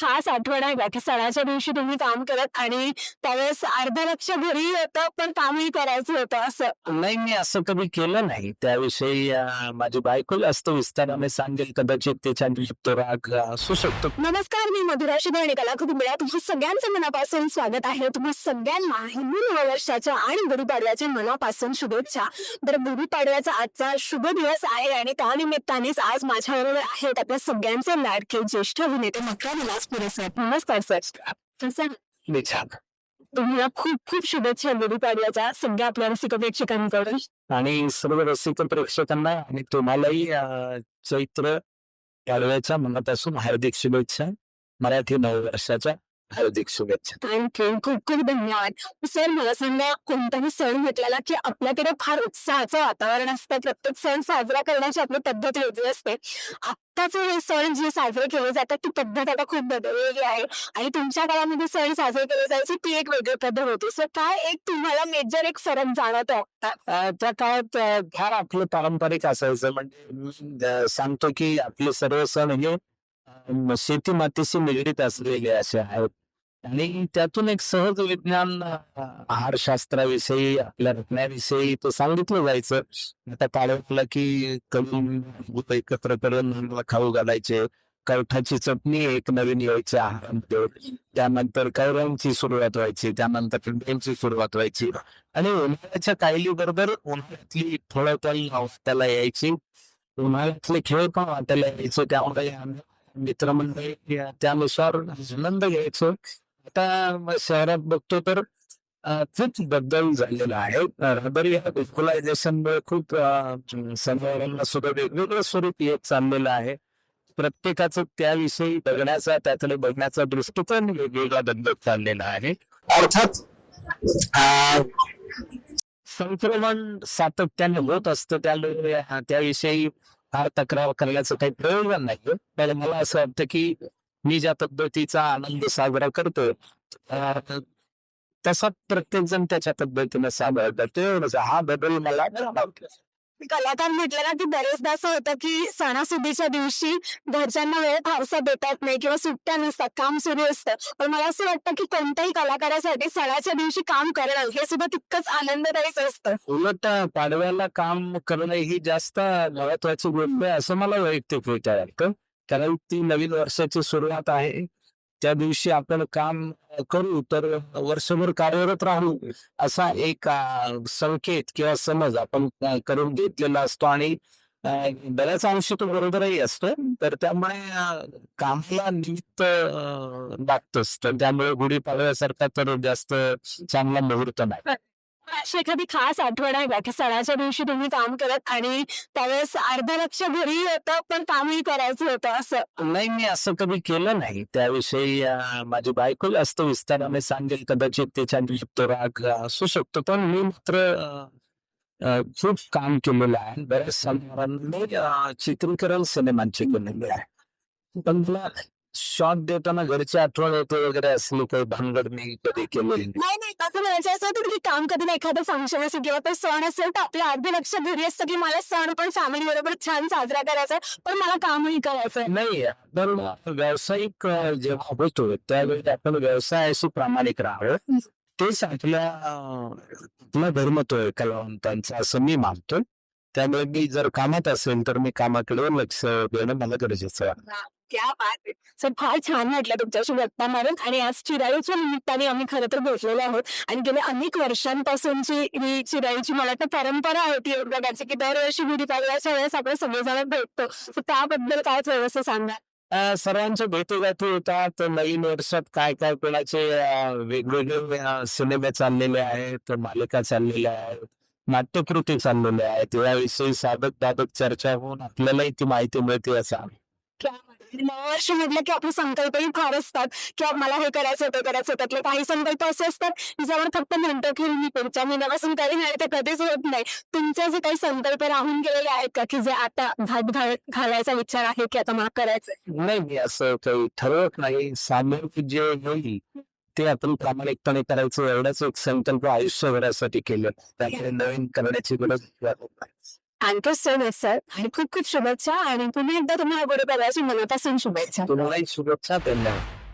खास आठवण आहे. का की सणाच्या दिवशी तुम्ही काम करत आणि त्यावेळेस अर्ध लक्ष घरी होतं पण कामही करायचं होतं असं. नाही मी असं कधी केलं नाही. त्याविषयी अं, माझी बायको जास्त विस्ताराने सांगेल कदाचित त्याच्या तो राग असू शकतो. नमस्कार मी मधुरा शिदे आणि कला कुटुंबिया तुम्हा सगळ्यांचं मनापासून स्वागत आहे. तुम्हा सगळ्यांना हिंदू नववर्षाच्या आणि गुढीपाडव्याच्या मनापासून शुभेच्छा. तर गुढीपाडव्याचा आजचा शुभ दिवस आहे आणि त्यानिमित्तानेच आज माझ्याबरोबर आहेत आपल्या सगळ्यांचे लाडके ज्येष्ठ अभिनेते मकरा विलास पुरे सर. नमस्कार सर तुम्हाला खूप खूप शुभेच्छा गुढीपाडव्याच्या सगळ्या आपल्या रसिक प्रेक्षकांकडून. आणि सर्व रसिक प्रेक्षकांना आणि तुम्हालाही चैत्र पाडव्याच्या मनापासून हार्दिक शुभेच्छा. मराठी नववर्षाच्या हार्दिक शुभेच्छा. थँक्यू खूप खूप धन्यवाद. सर मला सांगा कोणताही सण म्हटलेला की आपल्याकडे फार उत्साहाचं वातावरण असतं. प्रत्येक सण साजरा करण्याची आपली पद्धत वेगळी असते. आत्ताचे हे सण जे साजरे केले जातात ती पद्धत आता खूप बदललेली आहे. आणि तुमच्या काळामध्ये सण साजरे केले जायचे ती एक वेगळी पद्धत होती. सर काय एक तुम्हाला मेजर एक फरक जाणवतो आता अं, त्या काळात अं, फार आपलं पारंपरिक असायचं. म्हणजे मी, सांगतो की आपले सर्व सण हे शेती मातीशी निगडीत असलेले असे आहेत. आणि त्यातून एक सहज विज्ञान आहारशास्त्राविषयी आपल्या रत्नाविषयी तो सांगितलं जायचं. आता काळवटला की कमी भूत एकत्र करून खाऊ घालायचे. कवठाची चटणी एक नवीन यायची आहारामध्ये. त्यानंतर कैरांची सुरुवात व्हायची. त्यानंतर पिंपळांची सुरुवात व्हायची. आणि उन्हाळ्याच्या कायली बरोबर उन्हाळ्यातली फळं पण त्याला यायची. उन्हाळ्यातले खेळ पण वाटायला यायचे. त्यामुळे मित्रमंडळी त्यानुसार आनंद घ्यायचो. आता शहरात बघतो तर खूप बदल झालेला आहे. रबर या खूप अं, सुद्धा वेगवेगळं स्वरूप येत चाललेलं आहे. प्रत्येकाचं त्याविषयी बघण्याचा त्याकडे बघण्याचा दृष्टिकोन वेगवेगळा बदलत चाललेला आहे. अर्थात संक्रमण सातत्याने होत असतं त्या त्याविषयी फार तक्रार करण्याचं काही प्रयोजन नाही पण मला असं वाटतं की मी ज्या पद्धतीचा आनंद साजरा करतो तसाच तसा प्रत्येक जण त्याच्या पद्धतीने साजरा करतो एवढंच. हा बदल मला कलाकार म्हटलं ना की बरेचदा असं होतं की सणासुदीच्या दिवशी घरच्यांना वेळ फारसा देतात नाही किंवा सुट्ट्या नसतात काम सुरू असतं. पण मला असं वाटतं की कोणत्याही कलाकारासाठी सणाच्या दिवशी काम करणं हे सुद्धा तितकंच आनंददायीच असतं. उलट पाडव्याला काम करणं ही जास्त महत्वाची गोष्ट आहे असं मला वैयक्तिक विचार कारण ती नवीन वर्षाची सुरुवात आहे. त्या दिवशी आपण काम करू तर वर्षभर कार्यरत राहू असा एक संकेत किंवा समज आपण करून घेतलेला असतो. आणि बऱ्याच अंशी तो बरोबरही असतो. तर त्यामुळे कामला कामाला निमित्त अं, लागतंच. तर त्यामुळे गुढीपाडव्यासारखा तर जास्त चांगला मुहूर्त नाही. अशी एखादी खास आठवण आहे का? की सणाच्या दिवशी तुम्ही काम करत आणि त्यावेळेस अर्ध लक्ष घरी होतं पण कामही करायचं होतं असं? नाही मी असं कधी केलं नाही. त्याविषयी अं, माझी बायको जास्त विस्ताराने सांगेल कदाचित राग असू शकतो. पण मी मात्र अं, अं, खूप काम केलेलं आहे. बऱ्याच अं, चित्रीकरण सिनेमांचे केलेले आहे. पण मला शॉट देताना घरची आठवण होते वगैरे असली काही भानगड मी कधी केलेली नाही. नाही नाही तसं म्हणायचं असं की काम कधी एखादं फंक्शन असेल किंवा ते सण असेल तर आपलं अर्ध लक्ष घरी असतं की मला सण पण फॅमिली बरोबर छान साजरा करायचा पण मला कामही करायचं. नाही तर व्यावसायिक जेव्हा होतो त्यावेळी आपण व्यवसायाशी प्रामाणिक राहावं. तेच आपल्या आपला धर्म तो आहे कलावंतांचा असं मी मानतो त्यामुळे मी जर कामात असेल तर मी कामाकडे लक्ष देणं मला गरजेचं आहे. क्या बात सर फार छान वाटलं तुमच्याशी गप्पा मारून आणि आज चिराईच्या निमित्ताने आम्ही खरं तर भेटलेलो आहोत. आणि गेल्या अनेक वर्षांपासूनची ही चिराईची मला तर परंपरा होती एक प्रकारची की दरवर्षी गुढीपाडव्याच्या वेळेस आपण सगळेजण भेटतो. तर त्याबद्दल काय थोडंसं सांगा. अं, सर्वांच्या भेटीगाठी होतात. नवीन वर्षात काय काय कोणाचे अं, वेगवेगळे अं, सिनेमे चाललेले आहेत मालिका चाललेल्या आहेत नाट्यकृती चाललेल्या आहेत. याविषयी साधक दादक चर्चा होऊन आपल्यालाही ती माहिती मिळते असं क्या बात. नववर्ष म्हटलं की आपले संकल्पही फार असतात. की मला हे करायचं होतं करायचं होतं. त्यातले काही संकल्प असे असतात की आपण फक्त म्हणतो की मी पुढच्या महिन्यापासून करीन आणि ते कधीच होत नाही. तुमचे जे काही संकल्प राहून गेलेले आहेत का? की जे आता घाट घाल घालायचा विचार आहे की आता मला करायचंय? नाही मी असं काही ठरवत नाही. सामूहिक जे होईल ते आपण प्रामाणिकपणे करायचं. एवढाच एक संकल्प आयुष्यभरासाठी केलं. त्यामुळे नवीन करण्याची गरज नाही. Thank you so much sir. आणि खूप खूप शुभेच्छा. आणि पुन्हा एकदा तुम्हाला गुरुपादाची मनापासून शुभेच्छा. तुम्हालाही शुभेच्छा धन्यवाद.